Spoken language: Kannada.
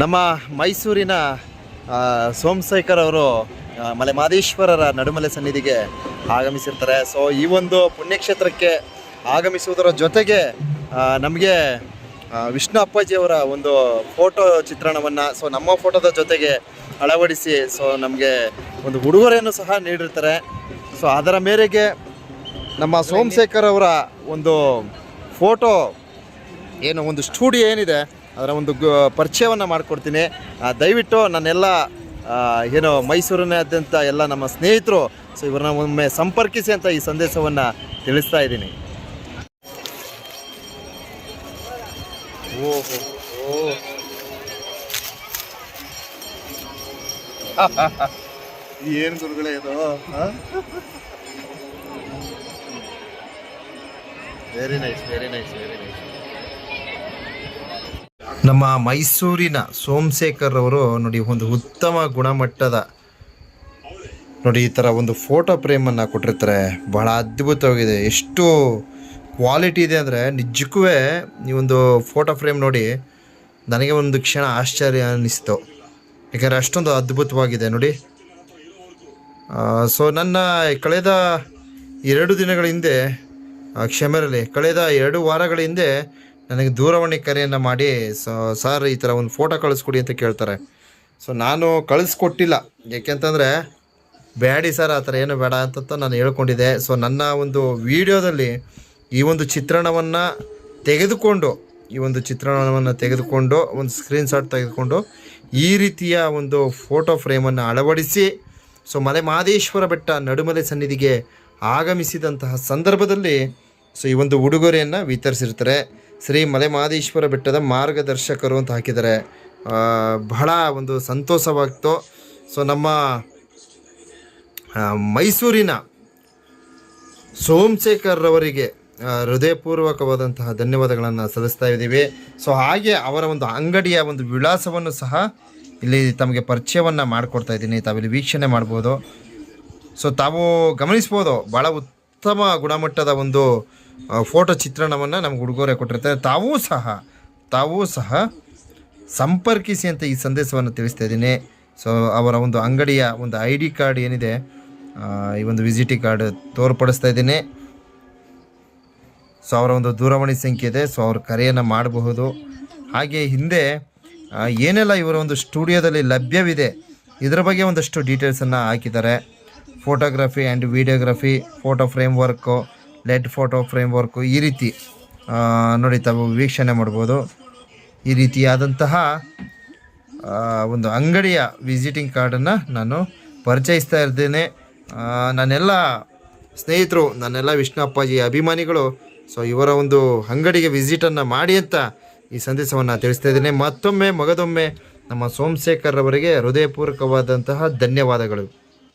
ನಮ್ಮ ಮೈಸೂರಿನ ಸೋಮಶೇಖರ್ ಅವರು ಮಲೆ, ಮಾದೇಶ್ವರರ ನಡುಮಲೆ ಸನ್ನಿಧಿಗೆ ಆಗಮಿಸಿರ್ತಾರೆ. ಸೊ ಈ ಒಂದು ಪುಣ್ಯಕ್ಷೇತ್ರಕ್ಕೆ ಆಗಮಿಸುವುದರ ಜೊತೆಗೆ ನಮಗೆ ವಿಷ್ಣು ಅಪ್ಪಾಜಿಯವರ ಒಂದು ಫೋಟೋ ಚಿತ್ರಣವನ್ನು ಸೊ ನಮ್ಮ ಫೋಟೋದ ಜೊತೆಗೆ ಅಳವಡಿಸಿ ಸೊ ನಮಗೆ ಒಂದು ಉಡುಗೊರೆಯನ್ನು ಸಹ ನೀಡಿರ್ತಾರೆ. ಸೊ ಅದರ ಮೇರೆಗೆ ನಮ್ಮ ಸೋಮಶೇಖರ್ ಅವರ ಒಂದು ಫೋಟೋ, ಏನು, ಒಂದು ಸ್ಟುಡಿಯೋ ಏನಿದೆ ಅದರ ಒಂದು ಪರಿಚಯವನ್ನು ಮಾಡಿಕೊಡ್ತೀನಿ. ದಯವಿಟ್ಟು ನನ್ನೆಲ್ಲ ಏನು ಮೈಸೂರಿನಾದ್ಯಂತ ಎಲ್ಲ ನಮ್ಮ ಸ್ನೇಹಿತರು, ಸೊ ಇವ್ರನ್ನ ಒಮ್ಮೆ ಸಂಪರ್ಕಿಸಿ ಅಂತ ಈ ಸಂದೇಶವನ್ನು ತಿಳಿಸ್ತಾ ಇದ್ದೀನಿ. ಓಹೋ ಏನು ಗುರುಗಳೇ ಇದು very nice very nice very nice ನಮ್ಮ ಮೈಸೂರಿನ ಸೋಮಶೇಖರ್ ಅವರು ನೋಡಿ, ಒಂದು ಉತ್ತಮ ಗುಣಮಟ್ಟದ ನೋಡಿ, ಈ ಥರ ಒಂದು ಫೋಟೋ ಫ್ರೇಮನ್ನು ಕೊಟ್ಟಿರ್ತಾರೆ. ಬಹಳ ಅದ್ಭುತವಾಗಿದೆ. ಎಷ್ಟು ಕ್ವಾಲಿಟಿ ಇದೆ ಅಂದರೆ ನಿಜಕ್ಕೂ ಈ ಒಂದು ಫೋಟೋ ಫ್ರೇಮ್ ನೋಡಿ ನನಗೆ ಒಂದು ಕ್ಷಣ ಆಶ್ಚರ್ಯ ಅನ್ನಿಸ್ತು ಯಾಕಂದರೆ ಅಷ್ಟೊಂದು ಅದ್ಭುತವಾಗಿದೆ ನೋಡಿ. ಸೊ, ನನ್ನ ಕಳೆದ ಎರಡು ದಿನಗಳ ಹಿಂದೆ ಕ್ಷಮೆರಲ್ಲಿ ಕಳೆದ ಎರಡು ವಾರಗಳ ಹಿಂದೆ ನನಗೆ ದೂರವಾಣಿ ಕರೆಯನ್ನು ಮಾಡಿ, ಸೊ, ಸರ್, ಈ ಥರ ಒಂದು ಫೋಟೋ ಕಳಿಸ್ಕೊಡಿ ಅಂತ ಕೇಳ್ತಾರೆ. ಸೊ ನಾನು ಕಳಿಸ್ಕೊಟ್ಟಿಲ್ಲ. ಯಾಕೆಂತಂದರೆ ಬೇಡಿ ಸರ್, ಆ ಥರ ಏನು ಬೇಡ ಅಂತ ನಾನು ಹೇಳ್ಕೊಂಡಿದ್ದೆ. ಸೊ ನನ್ನ ಒಂದು ವಿಡಿಯೋದಲ್ಲಿ ಈ ಒಂದು ಚಿತ್ರಣವನ್ನು ತೆಗೆದುಕೊಂಡು, ಈ ಒಂದು ಚಿತ್ರಣವನ್ನು ತೆಗೆದುಕೊಂಡು, ಒಂದು ಸ್ಕ್ರೀನ್ಶಾಟ್ ತೆಗೆದುಕೊಂಡು ಈ ರೀತಿಯ ಒಂದು ಫೋಟೋ ಫ್ರೇಮನ್ನು ಅಳವಡಿಸಿ, ಸೊ ಮಲೆ ಮಹದೇಶ್ವರ ಬೆಟ್ಟ ನಡುಮಲೆ ಸನ್ನಿಧಿಗೆ ಆಗಮಿಸಿದಂತಹ ಸಂದರ್ಭದಲ್ಲಿ, ಸೊ, ಈ ಒಂದು ಉಡುಗೊರೆಯನ್ನು ವಿತರಿಸಿರ್ತಾರೆ. ಶ್ರೀ ಮಲೆಮಾದೇಶ್ವರ ಬೆಟ್ಟದ ಮಾರ್ಗದರ್ಶಕರು ಅಂತ ಹಾಕಿದ್ದಾರೆ. ಬಹಳ ಒಂದು ಸಂತೋಷವಾಗ್ತು ಸೊ ನಮ್ಮ ಮೈಸೂರಿನ ಸೋಮಶೇಖರ್ ಅವರಿಗೆ ಆ, ಹೃದಯಪೂರ್ವಕವಾದಂತಹ ಧನ್ಯವಾದಗಳನ್ನು ಸಲ್ಲಿಸ್ತಾ ಇದ್ದೀವಿ. ಸೊ ಹಾಗೆ ಅವರ ಒಂದು ಅಂಗಡಿಯ ಒಂದು ವಿಳಾಸವನ್ನು ಸಹ ಇಲ್ಲಿ ತಮಗೆ ಪರಿಚಯವನ್ನು ಮಾಡಿಕೊಡ್ತಾ ಇದ್ದೀನಿ. ತಾವಿಲ್ಲಿ ವೀಕ್ಷಣೆ ಮಾಡ್ಬೋದು. ಸೊ ತಾವು ಗಮನಿಸ್ಬೋದು ಭಾಳ ಉತ್ತಮ ಗುಣಮಟ್ಟದ ಒಂದು ಫೋಟೋ ಚಿತ್ರಣವನ್ನು ನಮ್ಗೆ ಉಡುಗೊರೆ ಕೊಟ್ಟಿರ್ತಾರೆ. ತಾವೂ ಸಹ ತಾವೂ ಸಹ ಸಂಪರ್ಕಿಸಿ ಅಂತ ಈ ಸಂದೇಶವನ್ನು ತಿಳಿಸ್ತಾ ಇದ್ದೀನಿ. ಸೊ ಅವರ ಒಂದು ಅಂಗಡಿಯ ಒಂದು ಐ ಡಿ ಕಾರ್ಡ್ ಏನಿದೆ ಈ ಒಂದು ವಿಸಿಟಿ ಕಾರ್ಡ್ ತೋರ್ಪಡಿಸ್ತಾ ಇದ್ದೀನಿ. ಸೊ ಅವರ ಒಂದು ದೂರವಾಣಿ ಸಂಖ್ಯೆ ಇದೆ. ಸೊ ಅವ್ರ ಕರೆಯನ್ನು ಮಾಡಬಹುದು. ಹಾಗೆ ಹಿಂದೆ ಏನೆಲ್ಲ ಇವರ ಒಂದು ಸ್ಟುಡಿಯೋದಲ್ಲಿ ಲಭ್ಯವಿದೆ, ಇದರ ಬಗ್ಗೆ ಒಂದಷ್ಟು ಡೀಟೇಲ್ಸನ್ನು ಹಾಕಿದ್ದಾರೆ. Photography and videography photo frame work LED photo frame work ಈ ರೀತಿ ನೋಡಿ ತಾವು ವೀಕ್ಷಣೆ ಮಾಡ್ಬೋದು. ಈ ರೀತಿಯಾದಂತಹ ಒಂದು ಅಂಗಡಿಯ ವಿಸಿಟಿಂಗ್ ಕಾರ್ಡನ್ನು ನಾನು ಪರಿಚಯಿಸ್ತಾ ಇದ್ದೇನೆ ನನ್ನೆಲ್ಲ ಸ್ನೇಹಿತರು, ನನ್ನೆಲ್ಲ ವಿಷ್ಣು ಅಪ್ಪಾಜಿ ಅಭಿಮಾನಿಗಳು, ಸೊ ಇವರ ಒಂದು ಅಂಗಡಿಗೆ ವಿಸಿಟನ್ನು ಮಾಡಿ ಅಂತ ಈ ಸಂದೇಶವನ್ನು ತಿಳಿಸ್ತಾ ಇದ್ದೇನೆ. ಮತ್ತೊಮ್ಮೆ, ಮಗದೊಮ್ಮೆ ನಮ್ಮ ಸೋಮಶೇಖರ್ ಅವರಿಗೆ ಹೃದಯಪೂರ್ವಕವಾದಂತಹ ಧನ್ಯವಾದಗಳು.